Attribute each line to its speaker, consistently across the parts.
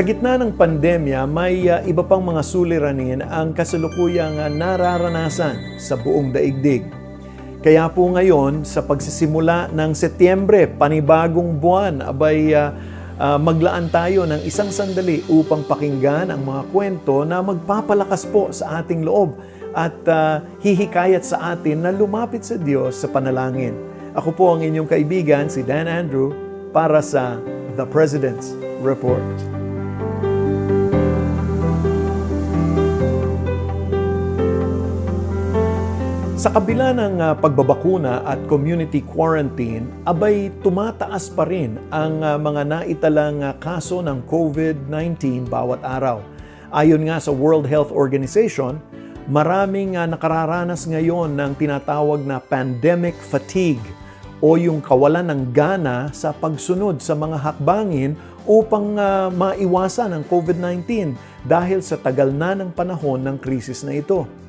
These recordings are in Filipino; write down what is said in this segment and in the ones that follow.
Speaker 1: Sa gitna ng pandemya, may uh, iba pang mga suliranin ang kasalukuyang uh, nararanasan sa buong daigdig. Kaya po ngayon, sa pagsisimula ng Setyembre, panibagong buwan, abay uh, uh, maglaan tayo ng isang sandali upang pakinggan ang mga kwento na magpapalakas po sa ating loob at uh, hihikayat sa atin na lumapit sa Diyos sa panalangin. Ako po ang inyong kaibigan, si Dan Andrew, para sa The President's Report. Sa kabila ng uh, pagbabakuna at community quarantine, abay tumataas pa rin ang uh, mga naitalang uh, kaso ng COVID-19 bawat araw. Ayon nga sa World Health Organization, maraming uh, nakararanas ngayon ng tinatawag na pandemic fatigue o yung kawalan ng gana sa pagsunod sa mga hakbangin upang uh, maiwasan ang COVID-19 dahil sa tagal na ng panahon ng krisis na ito.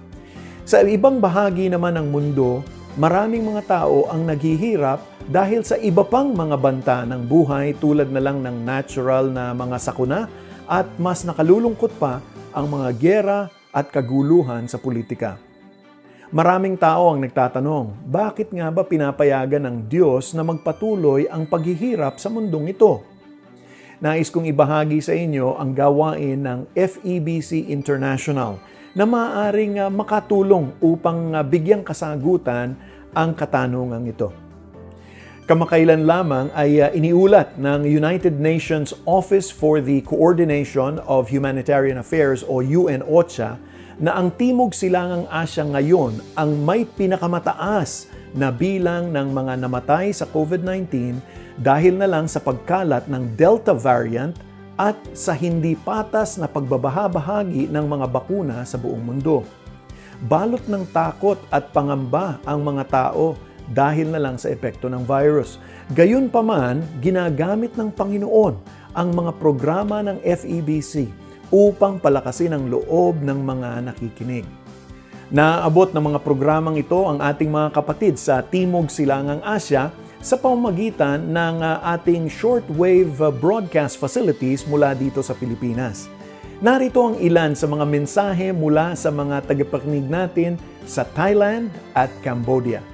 Speaker 1: Sa ibang bahagi naman ng mundo, maraming mga tao ang naghihirap dahil sa iba pang mga banta ng buhay tulad na lang ng natural na mga sakuna at mas nakalulungkot pa ang mga gera at kaguluhan sa politika. Maraming tao ang nagtatanong, bakit nga ba pinapayagan ng Diyos na magpatuloy ang paghihirap sa mundong ito? Nais kong ibahagi sa inyo ang gawain ng FEBC International – na maaaring uh, makatulong upang uh, bigyang kasagutan ang katanungang ito. Kamakailan lamang ay uh, iniulat ng United Nations Office for the Coordination of Humanitarian Affairs o UN-OCHA na ang Timog Silangang Asya ngayon ang may pinakamataas na bilang ng mga namatay sa COVID-19 dahil na lang sa pagkalat ng Delta variant at sa hindi patas na pagbabahabahagi ng mga bakuna sa buong mundo. Balot ng takot at pangamba ang mga tao dahil na lang sa epekto ng virus. Gayunpaman, ginagamit ng Panginoon ang mga programa ng FEBC upang palakasin ang loob ng mga nakikinig. Naabot ng mga programang ito ang ating mga kapatid sa Timog Silangang Asya sa pamamagitan ng uh, ating shortwave uh, broadcast facilities mula dito sa Pilipinas. Narito ang ilan sa mga mensahe mula sa mga tagapakinig natin sa Thailand at Cambodia.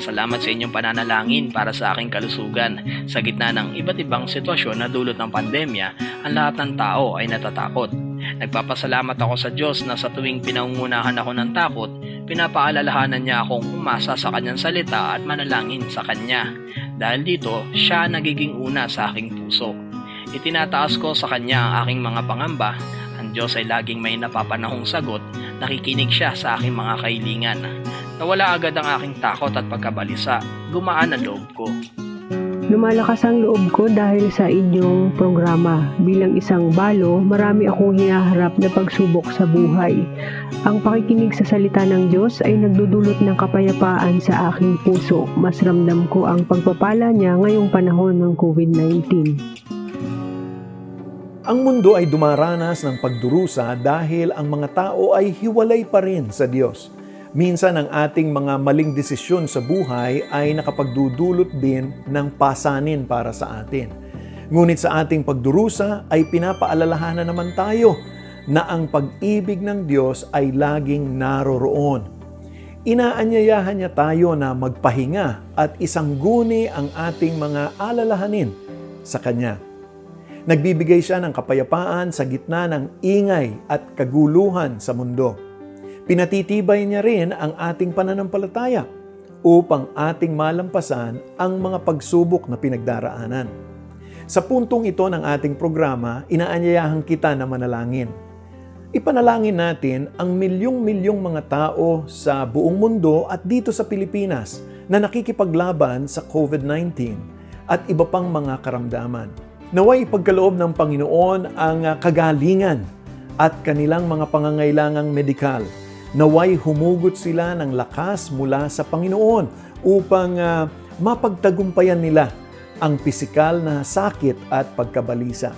Speaker 2: Salamat sa inyong pananalangin para sa aking kalusugan. Sa gitna ng iba't ibang sitwasyon na dulot ng pandemya, ang lahat ng tao ay natatakot. Nagpapasalamat ako sa Diyos na sa tuwing pinangungunahan ako ng takot, pinapaalalahanan niya akong umasa sa kanyang salita at manalangin sa kanya. Dahil dito, siya nagiging una sa aking puso. Itinataas ko sa kanya ang aking mga pangamba. Ang Diyos ay laging may napapanahong sagot. Nakikinig siya sa aking mga kailingan. Nawala agad ang aking takot at pagkabalisa. Gumaan ang loob ko.
Speaker 3: Lumalakas ang loob ko dahil sa inyong programa. Bilang isang balo, marami akong hinaharap na pagsubok sa buhay. Ang pakikinig sa salita ng Diyos ay nagdudulot ng kapayapaan sa aking puso. Mas ramdam ko ang pagpapala niya ngayong panahon ng COVID-19.
Speaker 1: Ang mundo ay dumaranas ng pagdurusa dahil ang mga tao ay hiwalay pa rin sa Diyos. Minsan ang ating mga maling desisyon sa buhay ay nakapagdudulot din ng pasanin para sa atin. Ngunit sa ating pagdurusa ay pinapaalalahanan naman tayo na ang pag-ibig ng Diyos ay laging naroroon. Inaanyayahan niya tayo na magpahinga at isang guni ang ating mga alalahanin sa Kanya. Nagbibigay siya ng kapayapaan sa gitna ng ingay at kaguluhan sa mundo Pinatitibay niya rin ang ating pananampalataya upang ating malampasan ang mga pagsubok na pinagdaraanan. Sa puntong ito ng ating programa, inaanyayahan kita na manalangin. Ipanalangin natin ang milyong-milyong mga tao sa buong mundo at dito sa Pilipinas na nakikipaglaban sa COVID-19 at iba pang mga karamdaman. Naway ipagkaloob ng Panginoon ang ah, kagalingan at kanilang mga pangangailangang medikal. Naway humugot sila ng lakas mula sa Panginoon upang ah, mapagtagumpayan nila ang pisikal na sakit at pagkabalisa.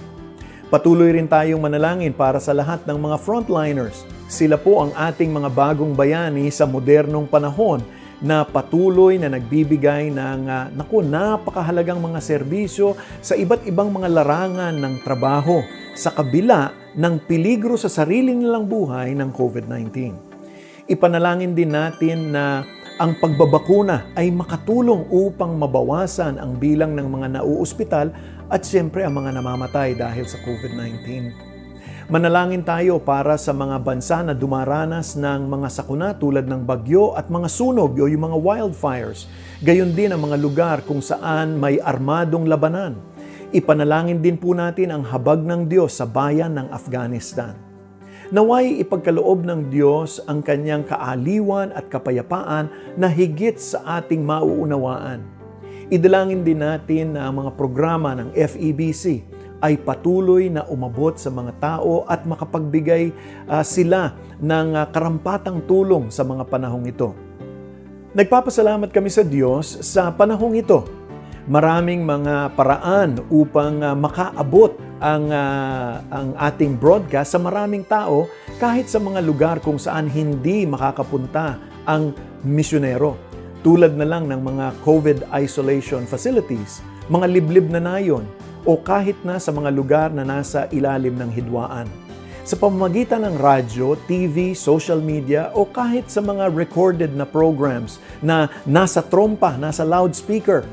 Speaker 1: Patuloy rin tayong manalangin para sa lahat ng mga frontliners. Sila po ang ating mga bagong bayani sa modernong panahon na patuloy na nagbibigay ng uh, naku, napakahalagang mga serbisyo sa iba't ibang mga larangan ng trabaho sa kabila ng peligro sa sarili nilang buhay ng COVID-19. Ipanalangin din natin na ang pagbabakuna ay makatulong upang mabawasan ang bilang ng mga nauospital at siyempre ang mga namamatay dahil sa COVID-19. Manalangin tayo para sa mga bansa na dumaranas ng mga sakuna tulad ng bagyo at mga sunog o yung mga wildfires. Gayon din ang mga lugar kung saan may armadong labanan. Ipanalangin din po natin ang habag ng Diyos sa bayan ng Afghanistan. Naway ipagkaloob ng Diyos ang kanyang kaaliwan at kapayapaan na higit sa ating mauunawaan. Idalangin din natin na ang mga programa ng FEBC ay patuloy na umabot sa mga tao at makapagbigay uh, sila ng uh, karampatang tulong sa mga panahong ito. Nagpapasalamat kami sa Diyos sa panahong ito. Maraming mga paraan upang uh, makaabot ang, uh, ang ating broadcast sa maraming tao kahit sa mga lugar kung saan hindi makakapunta ang misyonero. Tulad na lang ng mga COVID isolation facilities, mga liblib na nayon, o kahit na sa mga lugar na nasa ilalim ng hidwaan. Sa pamamagitan ng radyo, TV, social media o kahit sa mga recorded na programs na nasa trompa, nasa loudspeaker,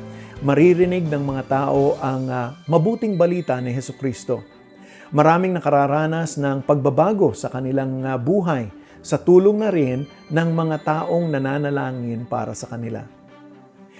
Speaker 1: maririnig ng mga tao ang uh, mabuting balita ni Heso Kristo. Maraming nakararanas ng pagbabago sa kanilang uh, buhay sa tulong na rin ng mga taong nananalangin para sa kanila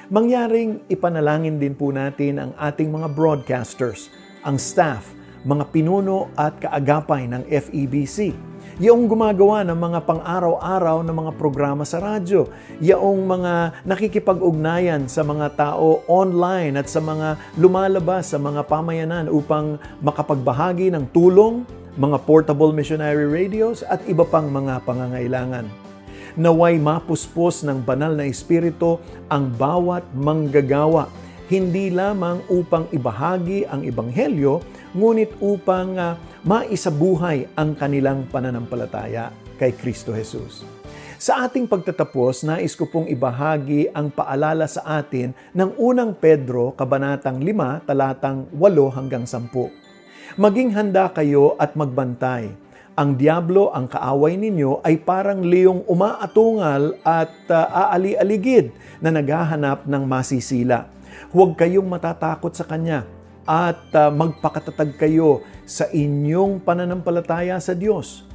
Speaker 1: mangyaring ipanalangin din po natin ang ating mga broadcasters, ang staff, mga pinuno at kaagapay ng FEBC. Yaong gumagawa ng mga pang-araw-araw na mga programa sa radyo. Yaong mga nakikipag-ugnayan sa mga tao online at sa mga lumalabas sa mga pamayanan upang makapagbahagi ng tulong, mga portable missionary radios at iba pang mga pangangailangan naway mapuspos ng banal na Espiritu ang bawat manggagawa, hindi lamang upang ibahagi ang Ebanghelyo, ngunit upang uh, maisabuhay ang kanilang pananampalataya kay Kristo Jesus. Sa ating pagtatapos, nais ko pong ibahagi ang paalala sa atin ng unang Pedro, Kabanatang 5, talatang 8 hanggang 10. Maging handa kayo at magbantay ang diablo, ang kaaway ninyo, ay parang liyong umaatungal at uh, aali-aligid na naghahanap ng masisila. Huwag kayong matatakot sa kanya at uh, magpakatatag kayo sa inyong pananampalataya sa Diyos.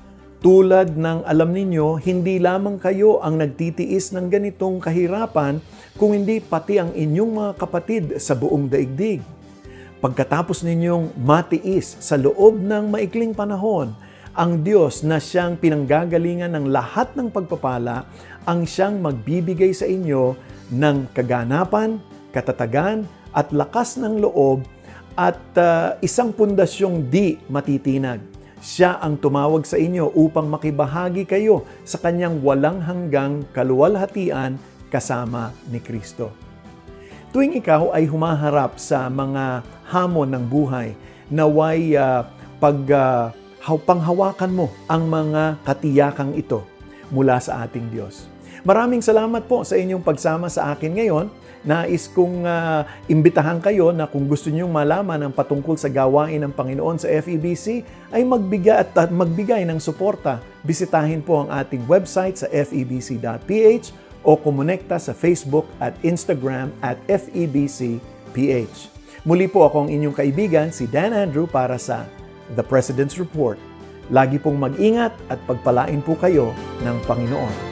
Speaker 1: Tulad ng alam ninyo, hindi lamang kayo ang nagtitiis ng ganitong kahirapan, kung hindi pati ang inyong mga kapatid sa buong daigdig. Pagkatapos ninyong matiis sa loob ng maikling panahon, ang Diyos na siyang pinanggagalingan ng lahat ng pagpapala ang siyang magbibigay sa inyo ng kaganapan, katatagan at lakas ng loob at uh, isang pundasyong di matitinag. Siya ang tumawag sa inyo upang makibahagi kayo sa kanyang walang hanggang kaluwalhatian kasama ni Kristo. Tuwing ikaw ay humaharap sa mga hamon ng buhay, naway uh, pag uh, panghawakan mo ang mga katiyakang ito mula sa ating Diyos. Maraming salamat po sa inyong pagsama sa akin ngayon. Nais kong uh, imbitahan kayo na kung gusto niyo malaman ang patungkol sa gawain ng Panginoon sa FEBC ay magbigay at, at magbigay ng suporta. Bisitahin po ang ating website sa febc.ph o kumonekta sa Facebook at Instagram at FEBCPH. Muli po akong inyong kaibigan si Dan Andrew para sa The President's Report. Lagi pong mag-ingat at pagpalain po kayo ng Panginoon.